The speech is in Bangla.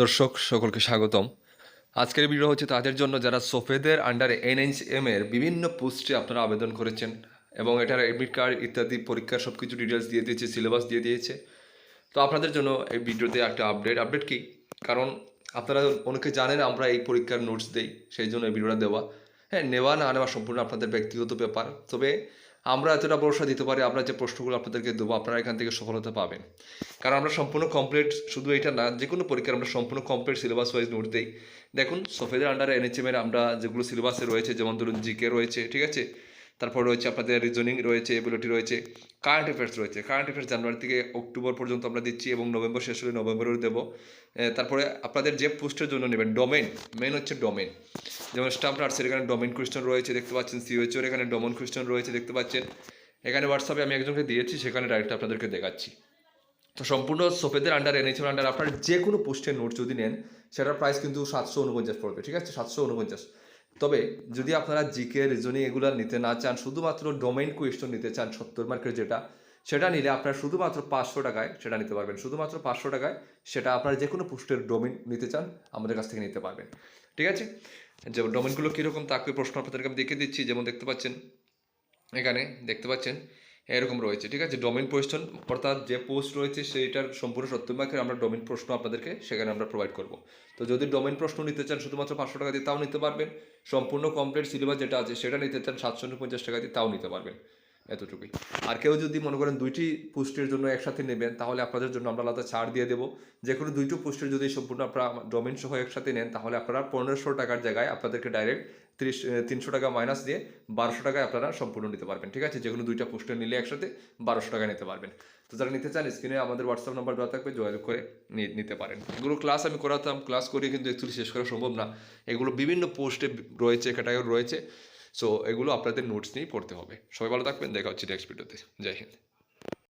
দর্শক সকলকে স্বাগতম। আজকের ভিডিও হচ্ছে তাদের জন্য যারা সফেদের আন্ডারে এনএইচএম এর বিভিন্ন পোস্টে আপনারা আবেদন করেছেন এবং এটার এডমিট কার্ড ইত্যাদি, পরীক্ষার সব কিছু ডিটেলস দিয়ে দিয়েছে সিলেবাস দিয়ে দিয়েছে। তো আপনাদের জন্য এই ভিডিওতে একটা আপডেট আপডেট কি? কারণ আপনারা অনেকে জানেন আমরা এই পরীক্ষার নোটস দেই, সেই জন্য এই ভিডিওটা দেওয়া। হ্যাঁ নেওয়া না নেওয়া সম্পূর্ণ আপনাদের ব্যক্তিগত ব্যাপার। তবে আমরা এতটা ভরসা দিতে পারি, আমরা যে প্রশ্নগুলো আপনাদেরকে দেবো, আপনারা এখান থেকে সফলতা পাবেন। কারণ আমরা সম্পূর্ণ কমপ্লিট শুধু এটা না, যে কোনো পরীক্ষার আমরা সম্পূর্ণ কমপ্লিট সিলেবাস ওয়াইজ নোট দিই। দেখুন, সফেদের আন্ডারে এনএচএম এর আমরা যেগুলো সিলেবাসে রয়েছে, যেমন ধরুন জিকে রয়েছে, ঠিক আছে? তারপর রয়েছে আপনাদের রিজনিং রয়েছে এবিলিটি রয়েছে কারেন্ট অ্যাফেয়ার্স রয়েছে। কারেন্ট অ্যাফেয়ার্স জানুয়ারি থেকে অক্টোবর পর্যন্ত আমরা দিচ্ছি এবং নভেম্বর শেষ হলে নভেম্বরেও দেবো। তারপরে আপনাদের যে পোস্টের জন্য নেবেন ডোমেন মেন হচ্ছে ডোমেন যেমন স্টাফ নার্সের এখানে ডোমেন কোয়েশ্চেন রয়েছে, দেখতে পাচ্ছেন সিওএচওর এখানে ডোমেন কোয়েশ্চেন রয়েছে, দেখতে পাচ্ছেন। এখানে হোয়াটসঅ্যাপে আমি একজনকে দিয়েছি, সেখানে ডাইরেক্ট আপনাদেরকে দেখাচ্ছি। তো সম্পূর্ণ সোফেদের আন্ডার এনএচএম আন্ডার আপনার যে কোনো পোস্টের নোট যদি নেন, সেটার প্রাইস কিন্তু সাতশো উনপঞ্চাশ পড়বে, ঠিক আছে? সাতশো উনপঞ্চাশ। তবে যদি আপনারা জিকে, রিজনিং এগুলো নিতে না চান, শুধুমাত্র ডোমেইন কোয়েশ্চন নিতে চান সত্তর মার্কের যেটা, সেটা নিলে আপনারা শুধুমাত্র পাঁচশো টাকায় সেটা নিতে পারবেন। শুধুমাত্র পাঁচশো টাকায় সেটা আপনারা যে কোনো পোস্টের ডোমেন নিতে চান, আমাদের কাছ থেকে নিতে পারবেন। ঠিক আছে? যেমন ডোমেনগুলো কীরকম তাকে প্রশ্ন আপনাদেরকে আমি দেখে দিচ্ছি। যেমন দেখতে পাচ্ছেন, এখানে দেখতে পাচ্ছেন এরকম রয়েছে, ঠিক আছে? ডোমেন প্রশ্ন অর্থাৎ যে পোস্ট রয়েছে সেইটার সম্পূর্ণ মার্কের আমরা ডোমেন প্রশ্ন আপনাদেরকে সেখানে আমরা প্রোভাইড করব। তো যদি ডোমেন প্রশ্ন নিতে চান শুধুমাত্র পাঁচশো টাকা দিয়ে তাও নিতে পারবেন। সম্পূর্ণ কমপ্লিট সিলেবাস যেটা আছে সেটা নিতে চান সাতশো পঞ্চাশ টাকা দিয়ে তাও নিতে পারবেন। এতটুকুই। আর কেউ যদি মনে করেন দুইটি পুষ্টির জন্য একসাথে নেবেন, তাহলে আপনাদের জন্য আমরা আলাদা ছাড় দিয়ে দেবো। যে কোনো দুইটি পুষ্টির যদি সম্পূর্ণ আপনারা ডোমেন সহ একসাথে নেন, তাহলে আপনারা পনেরোশো টাকার জায়গায় আপনাদেরকে ডাইরেক্ট তিরিশ তিনশো টাকা মাইনাস দিয়ে বারোশো টাকায় আপনারা সম্পূর্ণ নিতে পারবেন, ঠিক আছে? যে কোনো দুইটা পোস্টার নিলে একসাথে বারোশো টাকা নিতে পারবেন। তো যারা নিতে চান স্ক্রিনে আমাদের হোয়াটসঅ্যাপ নাম্বার দেওয়া থাকবে, যোগাযোগ করে নিতে পারেন। এগুলো ক্লাস আমি করাতাম ক্লাস করিয়ে কিন্তু অ্যাকচুয়ালি শেষ করা সম্ভব না। এগুলো বিভিন্ন পোস্টে রয়েছে ক্যাটাগরি রয়েছে। সো এগুলো আপনাদের নোটস নিয়েই পড়তে হবে। সবাই ভালো থাকবেন, দেখা হচ্ছে নেক্সট ভিডিওতে জয় হিন্দ।